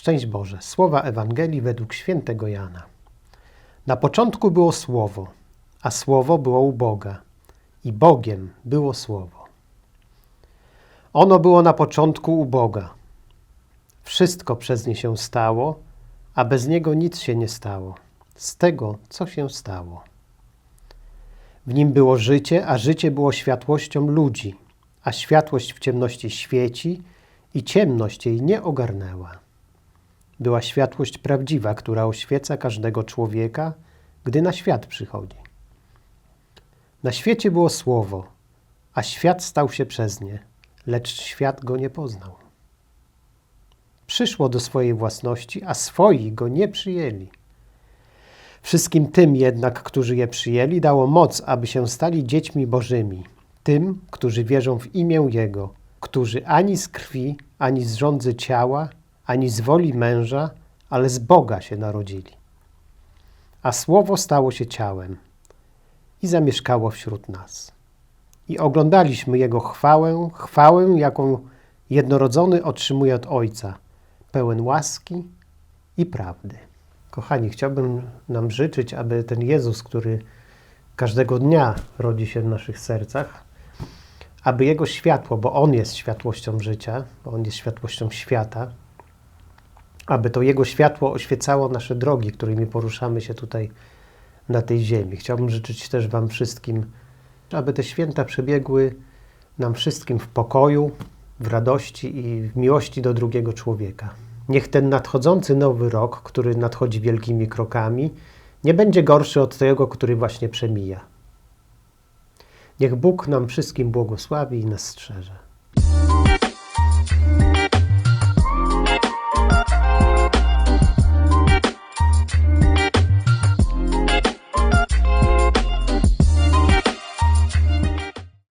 Szczęść Boże. Słowa Ewangelii według świętego Jana. Na początku było Słowo, a Słowo było u Boga i Bogiem było Słowo. Ono było na początku u Boga. Wszystko przez nie się stało, a bez niego nic się nie stało. Z tego, co się stało. W nim było życie, a życie było światłością ludzi, a światłość w ciemności świeci i ciemność jej nie ogarnęła. Była światłość prawdziwa, która oświeca każdego człowieka, gdy na świat przychodzi. Na świecie było słowo, a świat stał się przez nie, lecz świat go nie poznał. Przyszło do swojej własności, a swoi go nie przyjęli. Wszystkim tym jednak, którzy je przyjęli, dało moc, aby się stali dziećmi Bożymi, tym, którzy wierzą w imię Jego, którzy ani z krwi, ani z rządzy ciała, ani z woli męża, ale z Boga się narodzili. A Słowo stało się ciałem i zamieszkało wśród nas. I oglądaliśmy Jego chwałę, chwałę, jaką jednorodzony otrzymuje od Ojca, pełen łaski i prawdy. Kochani, chciałbym nam życzyć, aby ten Jezus, który każdego dnia rodzi się w naszych sercach, aby Jego światło, bo On jest światłością życia, bo On jest światłością świata, aby to Jego światło oświecało nasze drogi, którymi poruszamy się tutaj na tej ziemi. Chciałbym życzyć też Wam wszystkim, aby te święta przebiegły nam wszystkim w pokoju, w radości i w miłości do drugiego człowieka. Niech ten nadchodzący nowy rok, który nadchodzi wielkimi krokami, nie będzie gorszy od tego, który właśnie przemija. Niech Bóg nam wszystkim błogosławi i nas strzeże.